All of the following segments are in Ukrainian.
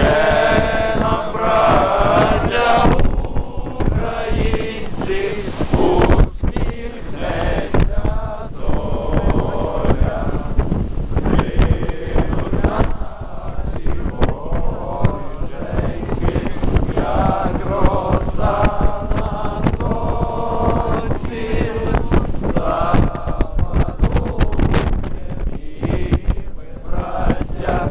Священа, браття українці, усміхнеся доля, згинуть наші роса на сонці, западує,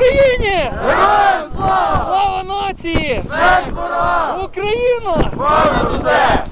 Україні! Героям слава! Слава нації! Ворогам! Україна! Понад усе!